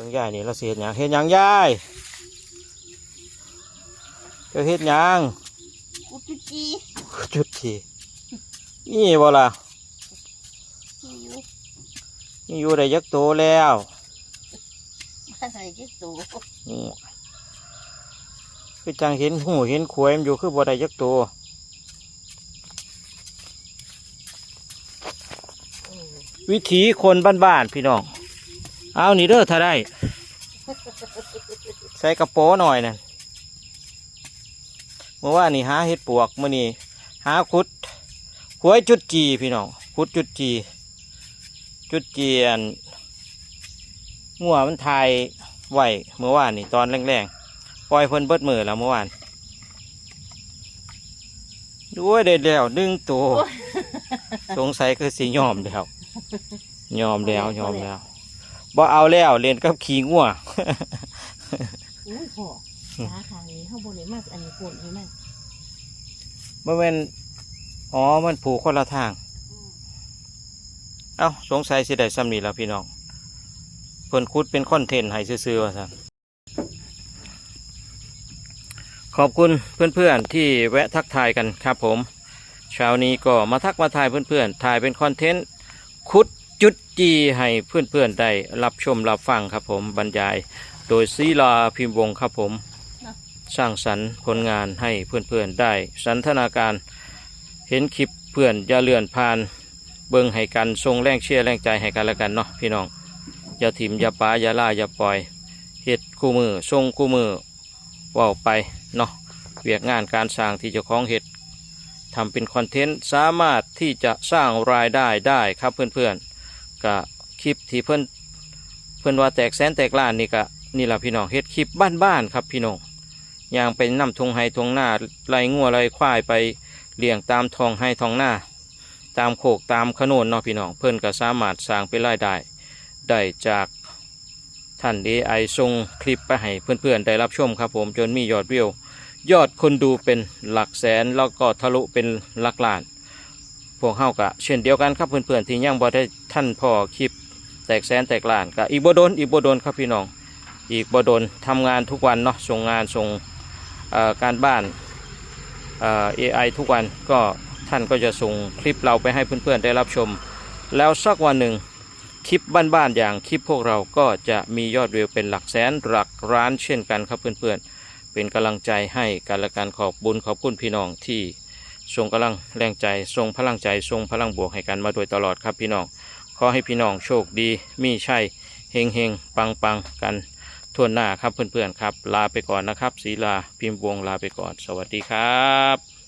บิ่งยายนี่เราสิเฮ็ดหยังเฮ็ดหยังยายเจะเฮ็ดหยังกุจุจีจุดทีนี่บ่ล่ะที่อยู่นี่อยู่ได้ยักโตแล้วมาใส่ที่ตูอืมคือจังเห็นหูเห็นขวยมันอยู่คือบ่ได้ยักโตวิถีคนบ้านๆพี่น้อง เอานี่เด้อถ้าได้ ใส่กระโปรงหน่อยนั่นเมื่อวานนี่หาเห็ดปวกมื่อนี้หาขุดหวยจุดจีพี่น้องขุดจุดจี จุดจีอันงัวมันทายไหวเมื่อวานนี่ตอนแรงๆปล่อยเพิ่นเบิดมือแล้วเมื่อวานด้วยได้แล้วหนึ่งตัวสงสัยคือสียอมแล้วยอมแล้วยอมแล้ว บ่เอาแล้วเล่นกับขี้งัวอุ้ยพ่อขาทางนี้ข้างบนนี่มากอันนี้ปวดนี่มากมันเป็นอ๋อมันผูกคนละทาง เอ้าสงสัยสิได้ซ้ำนี่แล้วพี่น้องเพิ่นคุดเป็นคอนเทนต์ให้ซื้อๆว่าซั่นขอบคุณเพื่อนๆที่แวะทักทายกันครับผมเช้านี้ก็มาทักมาทายเพื่อนๆถ่ายเป็นคอนเทนต์คุด จุดจีให้เพื่อนๆได้รับชมรับฟังครับผมบรรยาย โดยศิลาพิมพ์วงครับผม สร้างสรรค์ผลงานให้เพื่อนๆได้สันทนาการเห็นคลิปเพื่อนอย่าเลื่อนผ่าน เบิ่งให้กันทรงแรงเชียร์แรงใจให้กันแล้วกันเนาะพี่น้องอย่าถิ่มอย่าป้าอย่าล่าอย่าปล่อยเฮ็ดคู่มือทรงคู่มือว่าไปเนาะเวียกงานการสร้างที่เจ้าของเฮ็ดทำเป็นคอนเทนต์สามารถที่จะสร้างรายได้ได้ครับเพื่อนๆ ก็คลิปที่เพื่อนเพื่อนว่าแตกแสนแตกล้านนี่ก็นี่แหละพี่น้องเฮ็ดคลิปบ้านๆครับพี่น้องย่างไปนำทงไฮทงหน้าไล่งัวไล่ควายไปเลี้ยงตามทองไฮทองหน้า ตามโขกตามขนนเนาะพี่น้องเพิ่อนก็สามารถสร้างเป็นรายได้ได้จากท่านดีไอส่งคลิปไปให้เพื่อนๆได้รับชมครับผมจนมียอดวิวยอดคนดูเป็นหลักแสนแล้วก็ทะลุเป็นหลักล้าน พวกเฮากะเช่นเดียวกันครับเพื่อนๆที่ยังบ่ได้ท่านพอคลิปแตกแสนแตกล้านก็อีกบ่โดนอีกบ่โดนครับพี่น้อง อีกบ่โดนทำงานทุกวันเนาะส่งงานส่งการบ้านเอ่อทุกวันก็ท่านก็จะส่งคลิปเราไปให้เพื่อนๆได้รับชม แล้วสักวันหนึ่งคลิปบ้านๆอย่างคลิปพวกเราก็จะมียอดวิวเป็นหลักแสนหลักล้านเช่นกันครับเพื่อนๆเป็นกำลังใจให้กันและการขอบบุญขอบคุณพี่น้องที่ ทรงกำลังแรงใจทรงพลังใจทรงพลังบวกให้กันมาโดยตลอดครับพี่น้องขอให้พี่น้องโชคดีมีชัยเฮงเฮงปังปังกันทั่วหน้าครับเพื่อนๆครับ ลาไปก่อนนะครับศีลาพิมพ์วงลาไปก่อน สวัสดีครับ